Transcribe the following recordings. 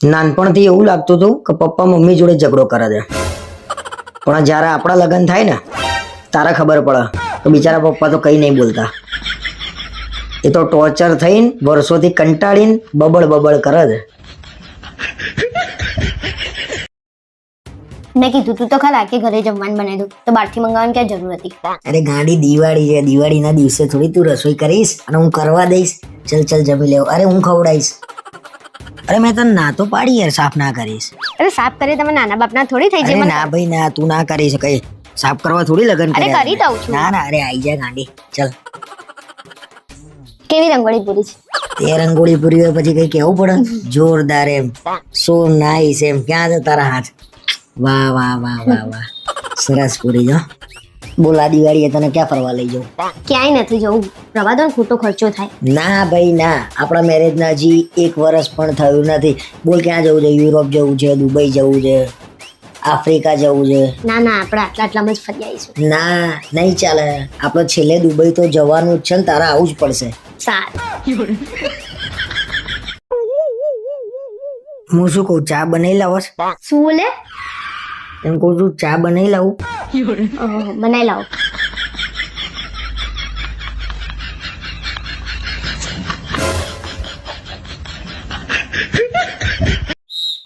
નાનપણથી એવું લાગતું હતું કે પપ્પા મમ્મી જોડે ઝઘડો કરે છે. પણ જ્યારે આપણા લગ્ન થાય ને તારે ખબર પડે કે બિચારા પપ્પા તો કંઈ નહીં બોલતા. એ તો ટોર્ચર થઈને વર્ષોથી કંટાળીને બબળ બબળ કરે છે. મેં કીધું તું તો ખરા કે ઘરે જમવાનું બનાવી દઉં. તો બહારથી મંગાવવાની ક્યાં જરૂર હતી? અરે ગાડી દિવાળી છે. દિવાળીના દિવસે થોડી તું રસોઈ કરીશ અને હું કરવા દઈશ. ચલ ચલ જમી લેવું. અરે હું ખવડાવીશ. અરે મેં તને ના તો પાડી યાર સાફ ના કરીશ. અરે સાફ કરે તમે નાના બાપના થોડી થઈ જાય ના ભાઈ ના તું ના કરી શકે સાફ કરવા થોડી લગન અરે કરી દઉં છું. ના ના અરે આઈ જા ગાંડી ચલ. કેવી રંગોળી પૂરી છે? તે રંગોળી પૂરી હોય પછી કઈ કેવું પડે? જોરદાર એમ સો નાઈસ એમ ક્યાં છે તારા હાથ? વાહ વાહ વાહ વાહ વાહ. સરસ પૂરી જો બોલ આ દિવાળીએ તને ક્યાં ફરવા લઈ જાઉં ક્યાંય નથી જવું. પ્રવાદન ખોટો ખર્ચો થાય. ના ભાઈ ના. આપણા મેરેજના હજી એક વર્ષ પણ થયું નથી. બોલ ક્યાં જવું છે? યુરોપ જવું છે દુબઈ જવું છે આફ્રિકા જવું છે? ના ના આપણે આટલા આટલામાં જ ફરી આવીશું. ના નહીં ચાલે. આપણે છેલ્લે દુબઈ તો જવાનું જ છે ને તારે આવું જ પડશે. સારું. હું શું કહું ચા બનાવી લાવો શું બોલે? એમ કહું છું ચા બનાવી લાવું. ઓહો, બનાવી લાવો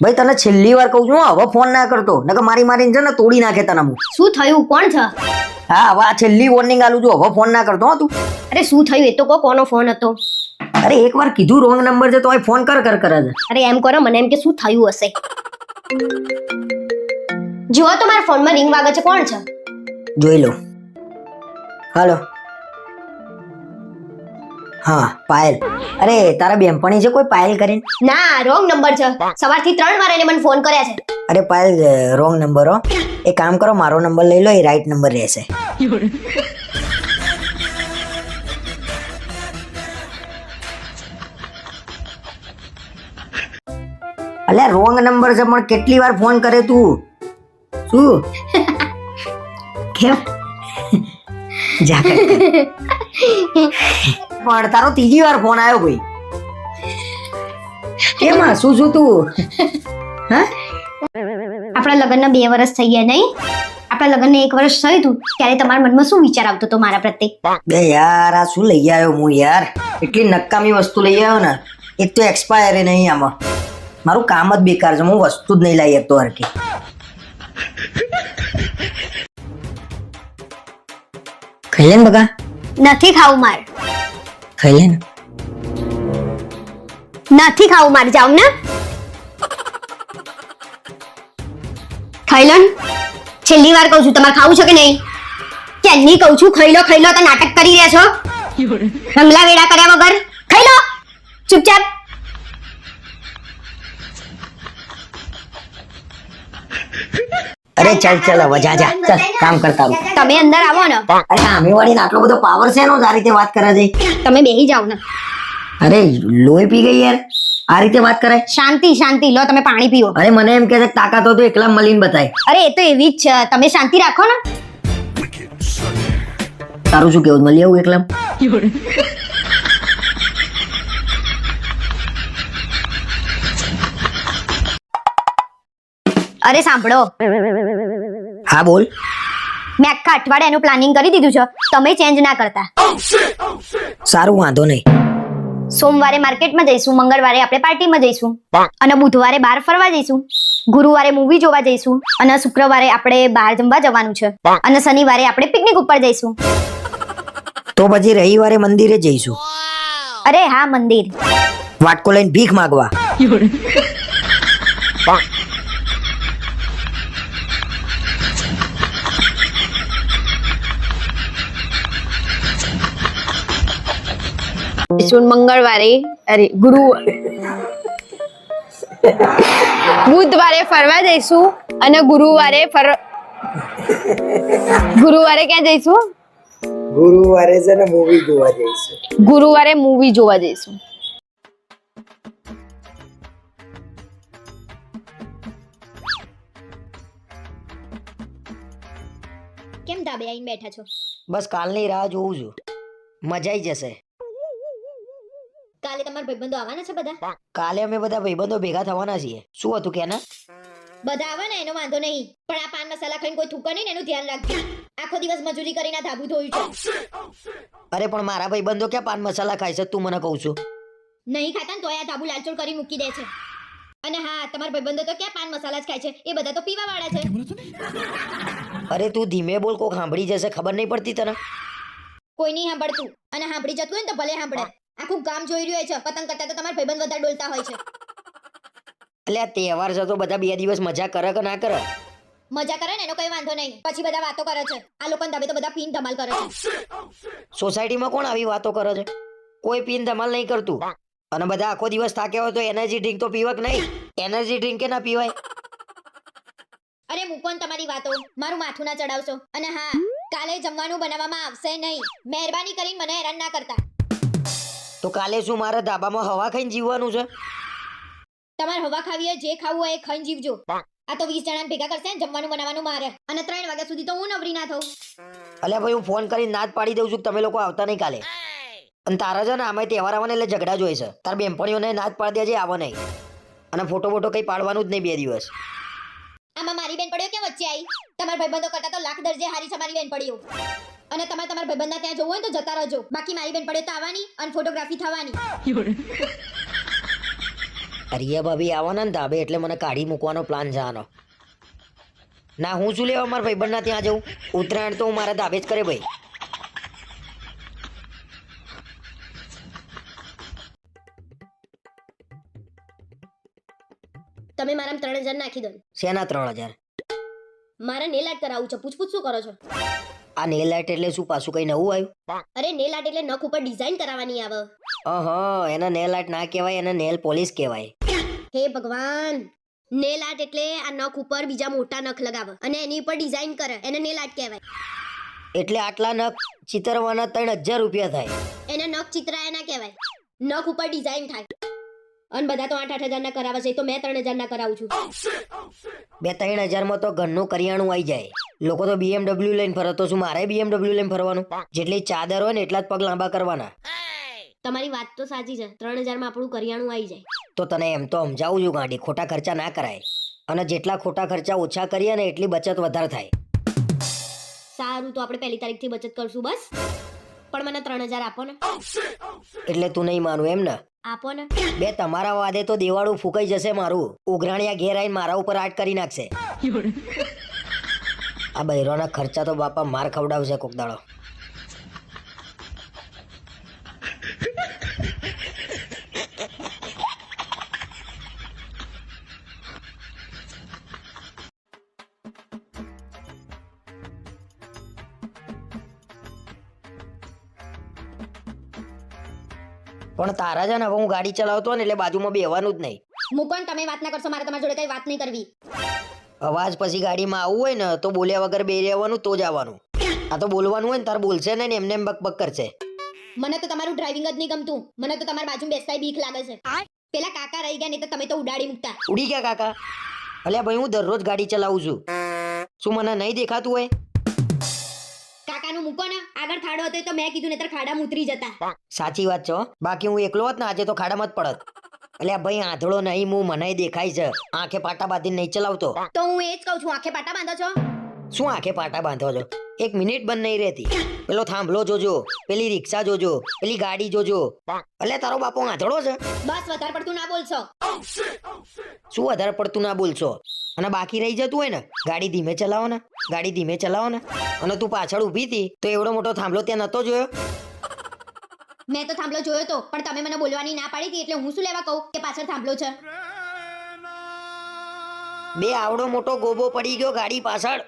ભાઈ તને છેલ્લી વાર કહું છું હો, હવે ફોન ના કરતો. નકર મારી મારીને છે ને તોડી નાખે તને હું શું થયું? કોણ છે? હા હવે આ છેલ્લી વોર્નિંગ આલું છું હવે ફોન ના કરતો હો તું. અરે શું થયું? એ તો કહો કોનો ફોન હતો? અરે એક વાર કીધું રોંગ નંબર છે તો ફોન કર કર કરે છે અરે એમ કરો મને એમ કે શું થયું હશે? જુઓ તો મારા ફોનમાં રિંગ વાગે છે કોણ છે? જોઈ લો. હાલો. હા પાયલ. અરે તારા બેનપણી છે કોઈ પાયલ કરીને? ના રોંગ નંબર છે. સવારથી ત્રણ વાર એને મને ફોન કર્યા છે. અરે પાયલ રોંગ નંબર હો. એક કામ કરો મારો નંબર લઈ લો એ રાઈટ નંબર રહેશે. અલ્યા રોંગ નંબર છે પણ કેટલી વાર ફોન કરે તું? શું કેમ? જા. પણ તારો ત્રીજી વાર ફોન આવ્યો ભાઈ કેમ? શું શું તું? હા? આપણા લગ્નના બે વર્ષ થઈ ગયા નહીં. આપણા લગ્નને એક વર્ષ થયું હતું ત્યારે તમારા મનમાં શું વિચાર આવતો હતો મારા પ્રત્યે? બે યાર આ શું લઈ આવ્યો હું યાર? એટલી નકામી વસ્તુ લઈ આવ્યો ને એક તો એક્સપાયર નહીં આમાં. મારું કામ જ બેકાર છે હું વસ્તુ જ નહીં લાવી શકતો હરકી ખાઈ લે ને બગા? નથી ખાવું માર. ખાઈ લે ને નથી ખાવું માર જાઉં ને. ખાઈ લો છેલ્લી વાર કહું છું તમારે ખાવું છે કે નહીં? ક્યાંની કહું છું ખાઈ લો ખાઈ લો તો નાટક કરી રહ્યા છો. રમલા વેડા કર્યા વગર. ખાઈ લો. ચૂપચાપ. અરે ચાલ ચાલ હવે જા જા. ચાલ કામ કરતા રહો. તમે અંદર આવો ને. અરે સામે વાળી આટલો બધો પાવર છે એનો આ રીતે વાત કરે છે. તમે બેહી જાઓ ને. અરે લોહી પી ગઈ યાર. આ રીતે વાત કરે? શાંતિ શાંતિ. લો તમે પાણી પીઓ. અરે મને એમ કે છે તાકાત તો એકલા મલીન બતાય. અરે એ તો એવી જ છે. તમે શાંતિ રાખો ને. તારું શું કેવું મળી આવું એકલા? અરે સાંભળો. હા બોલ. મેં આખા અઠવાડિયાનું પ્લાનિંગ કરી દીધું છે. તમે ચેન્જ ના કરતા. સારું વાંધો નહીં. સોમવારે માર્કેટમાં જઈશું મંગળવારે આપણે પાર્ટીમાં જઈશું. અને બુધવારે બહાર ફરવા જઈશું. ગુરુવારે મૂવી જોવા જઈશું. અને શુક્રવારે આપણે બહાર જમવા જવાનું છે. અને શનિવારે આપણે પિકનિક ઉપર જઈશું. તો પછી રવિવારે મંદિરે જઈશું. અરે હા મંદિર. વાટકો લઈને ભીખ માગવા. જઈશું મંગળવારે અરે ગુરુ બુધવારે ફરવા જઈશું અને ગુરુવારે ફર ગુરુવારે ક્યાં જઈશું? ગુરુવારે છે ને મૂવી જોવા જઈશું. ગુરુવારે મૂવી જોવા જઈશું. કેમ ધાબે આઈને બેઠા છો? બસ કાલની રાહ જોઉં છું. મજા આવી જશે. તમારા ભાઈબંધો આવવાના છે બધા? કાલે અમે બધા ભાઈબંધો ભેગા થવાના છીએ. શું હતું કે બધા આવે ને એનો વાંધો નહીં. પણ આ પાન મસાલા ખાઈને કોઈ થૂકે નહીં ને એનું ધ્યાન રાખજો. આખો દિવસ મજૂરી કરીને ધાબુ ધોયું છે. અરે પણ મારા ભાઈબંધો ક્યાં પાન મસાલા ખાય છે તું મને કહું છું? નહીં ખાતા ને તો આ ધાબુ લાલચોળ કરી મૂકી દે છે. અને હા તમારા ભાઈબંધો તો ક્યાં પાન મસાલા જ ખાય છે? એ બધા તો પીવા વાળા છે અરે તું ધીમે બોલ કોક સાંભળી જશે ખબર નહીં પડતી તને? કોઈ નહીં સાંભળતું. અને સાંભળી જતું હોય ને તો ભલે સાંભળે. આખું ગામ જોઈ રહ્યું હોય છે. પતંગ કરતા તો તમારા ભાઈબંધ વધારે ડોલતા હોય છે. એટલે આ તહેવાર છે તો બધા બે દિવસ મજા કરે કે ના કરે? મજા કરે ને એનો કઈ વાંધો નહીં. પછી બધા વાતો કરે છે. આ લોકોને ધાબે તો બધા પીન ધમાલ કરે છે. સોસાયટીમાં કોણ આવી વાતો કરે છે? કોઈ પીન ધમાલ નહીં કરતું. અને બધા આખો દિવસ થાક્યા હોય તો એનર્જી ડ્રિંક તો પીવક નહીં. એનર્જી ડ્રિંક કે ના પીવાય? અરે હું પણ તમારી વાતો મારું માથું ના ચડાવશો. અને હા કાલે જમવાનું બનાવવામાં આવશે નહીં. મહેરબાની કરીને મને હેરાન ના કરતા. તો કાલે શું મારા ધાબામાં હવા ખાઈને જીવવાનું છે? તમારે હવા ખાવી હોય જે ખાવું હોય એ ખાઈને જીવજો. આ તો વીસ જણા ભેગા કરશે જમવાનું બનાવવાનું મારે. અને ત્રણ વાગ્યા સુધી તો હું નવરી ના થઉં. અલ્યા ભાઈ હું ફોન કરીને ના જ પાડી દઉં છું કે તમે લોકો આવતા નહીં કાલે. અને તારા છે ને આમાં તહેવાર આવવાને એટલે ઝઘડા જોઈ છે. તાર બેનપણીઓને ના જ પાડી દેજે આવો નહીં. અને ફોટો ફોટો કઈ પાડવાનું જ નહીં બે દિવસ. આમાં મારી બેન પડ્યો કેમ વચ્ચે આવી તમારા ભાઈબંધો કરતા તો લાખ દરજે હારી છે મારી બેન પડ્યો અને તમારે તમારા ભાઈબંધના ત્યાં જવું હોય ને તો જતા રહેજો. બાકી મારી બેન પડે તો આવવાની અને ફોટોગ્રાફી થવાની. અરે ભાભી આવો ને ધાબે એટલે મને કાઢી મૂકવાનો પ્લાન જવાનો ના હું શું લેવા મારા ભાઈબંધના ત્યાં જઉં? ઉત્તરાયણ તો હું મારા ધાબે જ કરે ભાઈ. તમે મારા ત્રણ હજાર નાખી દો શેના ત્રણ હજાર? મારે નેલ આર્ટ કરાવવું છે. પૂછપૂછ શું કરો છો? આ નેલ આર્ટ એટલે શું? પાછું કઈ નવું આવ્યું? અરે નેલ આર્ટ એટલે નખ ઉપર ડિઝાઇન કરાવવાની આવે. અહ એના નેલ આર્ટ ના કહેવાય એને નેલ પોલિશ કહેવાય. હે ભગવાન! નેલ આર્ટ એટલે આ નખ ઉપર બીજા મોટા નખ લગાવે અને એની ઉપર ડિઝાઇન કરે. એને નેલ આર્ટ કહેવાય. એટલે આટલા નખ ચિતરવાના ત્રણ હજાર રૂપિયા થાય. એને નખ ચિતરાયા ના કહેવાય. નખ ઉપર ડિઝાઇન થાય. અને બધા તો આઠ આઠ હજાર ના કરાવે છે તો મેં ત્રણ હજાર ના કરાવું છું. બે ત્રણ હજારમાં તો ઘરનું કરિયાણું આવી જાય. લોકો તો બીએમડબલ્યુ લઈને ફરતો છું મારે બીએમડબલ્યુ લઈને ફરવાનું? જેટલી ચાદર હોય ને એટલા જ પગ લાંબા કરવાના. તમારી વાત તો સાચી છે ત્રણ હજારમાં આપણું કરિયાણું આવી જાય. તો તને એમ તો સમજાવું છું ગાંડી ખોટા ખર્ચા ના કરાય. અને જેટલા ખોટા ખર્ચા ઓછા કરીએ ને એટલી બચત વધારે થાય. સારું તો આપણે પહેલી તારીખથી બચત કરશું બસ. પણ મને ત્રણ હજાર આપો ને. એટલે તું નહીં માનું એમ ને? આપો ને. બે તમારા વાદે તો દેવાળું ફૂકાઈ જશે મારું. ઉઘરાણિયા ઘેર આવીને મારા ઉપર આટ કરી નાખશે. આ બૈરોના ખર્ચા તો બાપા માર ખવડાવશે કોક દાડો. તારા છે ને હવે હું ગાડી ચલાવતો ને એટલે બાજુમાં બેવાનું જ નહીં. મુકન તમે વાત ના કરશો મારે તમારી જોડે કઈ વાત નહીં કરવી. અવાજ પછી ગાડીમાં આવવું હોય ને તો બોલ્યા વગર બે રહેવાનું તો જ આવવાનું. આ તો બોલવાનું હોય ને તાર બોલશે ને એમને એમ બક બક કરશે. મને તો તમારું ડ્રાઇવિંગ જ નહીં ગમતું. મને તો તમારી બાજુ બેસતા બીક લાગે છે. પેલા કાકા રહી ગયા નહીં તો તમે તો ઉડાડી મૂકતા. ઉડી ગયા કાકા? અલ્યા ભાઈ હું દરરોજ ગાડી ચલાવું છું. શું મને નહીં દેખાતું હોય? કાકાનું મૂકો ને. આગળ ખાડો હતો તો મેં કીધું નહીતર ખાડામાં ઉતરી જતા. સાચી વાત છો. બાકી હું એકલો હોત ને આજે તો ખાડામાં જ પડત. એટલે ભાઈ આંધળો નહીં હું મને દેખાય છે. આંખે પાટા બાંધીને નહીં ચલાવતો. તો હું એ જ કહું છું આંખે પાટા બાંધો છો? શું આંખે પાટા બાંધો છો? એક મિનિટ બંધ નહીં રહેતી. પેલો થાંભલો જોજો પેલી રિક્ષા જોજો પેલી ગાડી જોજો. અલ્યા તારો બાપો આંધળો છે. બસ વધારે પડતું ના બોલશો. શું વધારે પડતું ના બોલશો? અને બાકી રહી જતું હોય ને ગાડી ધીમે ચલાવો ને ગાડી ધીમે ચલાવો ને. અને તું પાછળ ઊભી હતી તો એવડો મોટો થાંભલો ત્યાં નતો જોયો? મેં તો થાંભલો જોયો તો પણ તમે મને બોલવાની ના પાડી હતી એટલે હું શું લેવા કહું કે પાછળ થાંભલો છે? બે આવડો મોટો ગોબો પડી ગયો ગાડી પાછળ.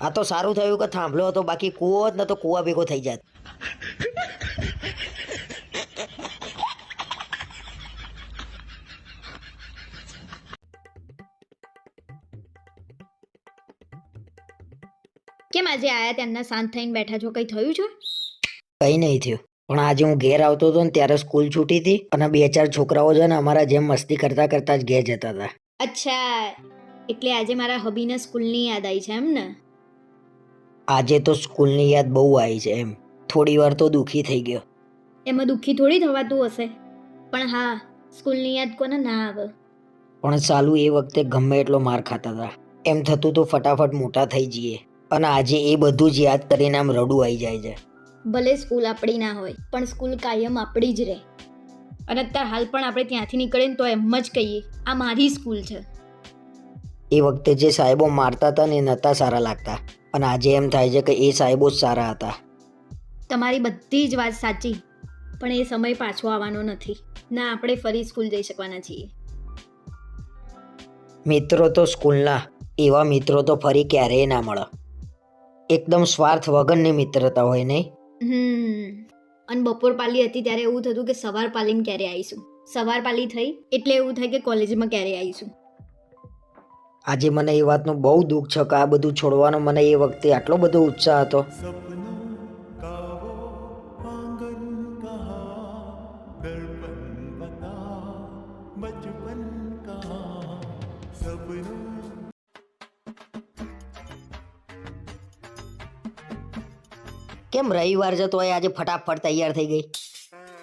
આ તો સારું થયું કે થાંભલો હતો બાકી કૂવો જ ન તો કૂવા ભેગો થઈ જાત. કેમ આજે આયા તેમના શાંત થઈને બેઠા છો? કઈ થયું છે? કઈ નહીં થયું. પણ આજે હું ઘેર આવતો હતો ને ત્યારે સ્કૂલ છૂટી હતી અને બે ચાર છોકરાઓ છે ને અમારા જેમ મસ્તી કરતા કરતા જ ઘેર જતા હતા. અચ્છા. એટલે આજે મારા હબીના સ્કૂલની યાદ આવી છે એમ ને? આજે તો સ્કૂલની યાદ બહુ આવી છે એમ. થોડી વાર તો દુઃખી થઈ ગયો. એમાં દુઃખી થોડી થવાતું હશે. પણ હા સ્કૂલની યાદ કોને ના આવે. પણ સાલું એ વખતે ગમે એટલો માર ખાતા હતા. એમ થતું તો ફટાફટ મોટા થઈ જઈએ. અને આજે એ બધું જ યાદ કરીને આમ રડું આવી જાય છે. ભલે સ્કૂલ આપણી ના હોય પણ સ્કૂલ કાયમ આપણી જ રહે. અને અત્યારે હાલ પણ આપણે ત્યાંથી નીકળીએ તો એમ જ કહીએ આ મારી સ્કૂલ છે. એ વખતે જે સાહેબો મારતા હતા ને એ નહોતા સારા લાગતા. અને આજે એમ થાય છે કે એ સાહેબો જ સારા હતા. તમારી બધી જ વાત સાચી પણ એ સમય પાછો આવવાનો નથી. ના આપણે ફરી સ્કૂલ જઈ શકવાના છીએ. મિત્રો તો સ્કૂલના એવા મિત્રો તો ફરી ક્યારેય ના મળે. એકદમ સ્વાર્થ વગરની મિત્રતા હોય નહીં? હમ અને બપોર પાલી હતી ત્યારે એવું થતું કે સવાર પાલીને ક્યારે આવીશું? સવાર પાલી થઈ એટલે એવું થાય કે કોલેજમાં ક્યારે આવીશું? આજે મને એ વાતનું બહુ દુઃખ છે કે આ બધું છોડવાનો મને એ વખતે આટલો બધો ઉત્સાહ હતો. કેમ રવિવાર જતો હોય? આજે ફટાફટ તૈયાર થઈ ગઈ.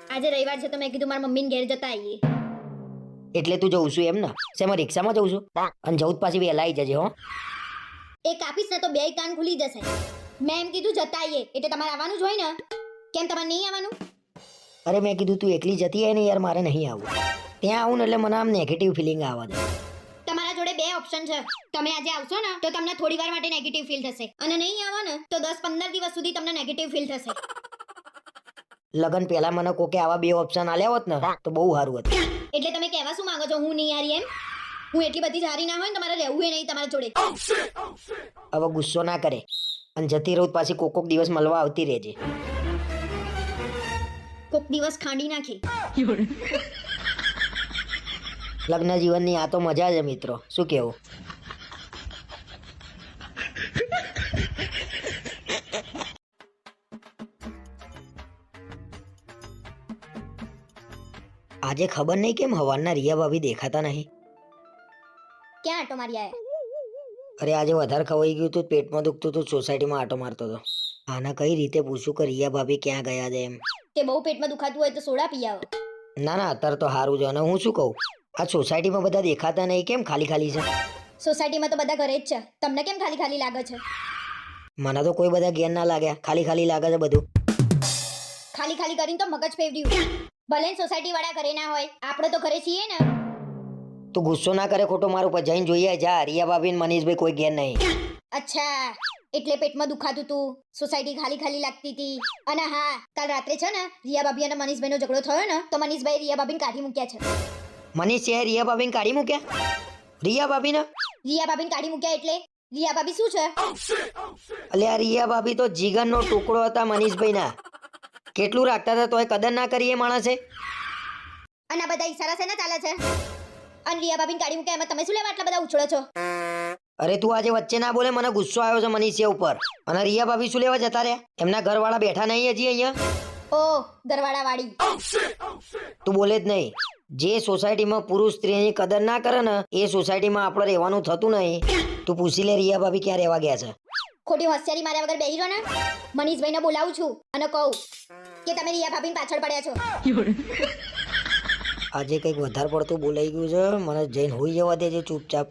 આજે રવિવાર છે તો મેં કીધું મારા મમ્મી ઘેર જતા આવીએ. એટલે તું જઉં છું એમ ને? શેમાં રિક્ષામાં જઉં છું? અને જવું પાછી વહેલા આવી જજે હો. એ કાપીશ ને તો બે કાન ખુલી જશે. મેં એમ કીધું જતા આવીએ એટલે તમારે આવવાનું જ હોય ને? કેમ તમારે નહીં આવવાનું? અરે મેં કીધું તું એકલી જતી હોય ને યાર મારે નહીં આવવું. ત્યાં આવું ને એટલે મને આમ નેગેટિવ ફિલિંગ આવવા દે તમારા જોડે બે ઓપ્શન છે. તમે આજે આવશો ને તો તમને થોડી વાર માટે નેગેટિવ ફીલ થશે. અને નહીં આવો ને તો દસ પંદર દિવસ સુધી તમને નેગેટિવ ફીલ થશે. લગન પહેલા મને કોકે આવા બે ઓપ્શન આલ્યા હોત ને તો બહુ સારું હતું. એટલે તમે કહેવા શું માંગો છો? હું નહીં હારી એમ? હું એટલી બધી સારી ના હોય ને તમારે રહેવું એ નહીં તમારા જોડે. હવે ગુસ્સો ના કરે. અને જતી રહું તો પાછી કોક કોક દિવસ મળવા આવતી રહેજે. કોક દિવસ ખાંડી નાખી. લગ્ન જીવનની આ તો મજા છે મિત્રો. શું કેવું આજે ખબર નહીં કેમ હવારના રિયા ભાભી દેખાતા નહીં? ક્યાં આટો મારી અરે આજે વધારે ખવાઈ ગયું હતું પેટમાં દુખતું હતું સોસાયટીમાં આટો મારતો હતો આના કઈ રીતે પૂછું કે રિયા ભાભી ક્યાં ગયા છે એમ? તે બહુ પેટમાં દુખાતું હોય તો સોડા પી આવો. ના ના અત્યારે તો સારું છે અને હું શું કહું? આ સોસાયટીમાં બધા દેખાતા નહીં કેમ ખાલી ખાલી છે? સોસાયટીમાં તો બધા ઘરે જ છે. તમને કેમ ખાલી ખાલી લાગે છે? મને તો કોઈ બધા ગેર ના લાગ્યા. ખાલી ખાલી લાગે છે બધું. ખાલી ખાલી કરીને તો મગજ ફેવડ્યું ભલે સોસાયટી વાળા ઘરે ના હોય આપણે તો ઘરે છીએ ને. તું ગુસ્સો ના કરે ખોટો મારું પર જઈને જોઈએ જા. રિયા ભાભી ને મનીષભાઈ કોઈ ઘેર નહીં. અચ્છા એટલે પેટમાં દુખાતું હતું સોસાયટી ખાલી ખાલી લાગતી હતી અને હા કાલ રાત્રે છે ને રિયા ભાભી અને મનીષભાઈનો ઝઘડો થયો ને તો મનીષભાઈ રિયા ભાભી કાઢી મૂક્યા છે. મનીષ છે રિયા ભાભી કાઢી મૂક્યા? રિયા ભાભીને રિયા ભાભીને કાઢી મૂક્યા એટલે? રિયા ભાભી શું છે? અલ્યા રિયા ભાભી તો જીગન નો ટુકડો હતા મનીષભાઈના. કેટલું રાખતા હતા તોય કદર ના કરી એ માણસે? અને આ બધા ઈશારા સેના ચાલે છે? અને રિયા ભાભીને ગાડી મૂકે એમાં તમે શું લેવા આટલા બધા ઉછળો છો? અરે તું આજે વચ્ચે ના બોલે મને ગુસ્સો આવ્યો છે મનીષિયા ઉપર. અને રિયા ભાભી શું લેવા જતા રહ્યા? એમના ઘરવાળા બેઠા નહીં હજી અહીંયા? ઓ દરવાડા વાળી તું બોલે જ નહીં. જે સોસાયટીમાં પુરુષ સ્ત્રીની કદર ના કરે ને એ સોસાયટીમાં આપણે રહેવાનું થતું નહીં. તું પૂછી લે રિયા ભાભી ક્યાં રહેવા ગયા છે. ખોટી હોશિયારી માર્યા વગર બેહી રહો ને, મનીષભાઈને બોલાવું છું અને કહું કે તમે રિયા ભાભીને પાછળ પડ્યા છો. આજે કંઈક વધારે પડતું બોલાઈ ગયું છે, મને જઈને હોઈ જવા દેજે ચૂપચાપ.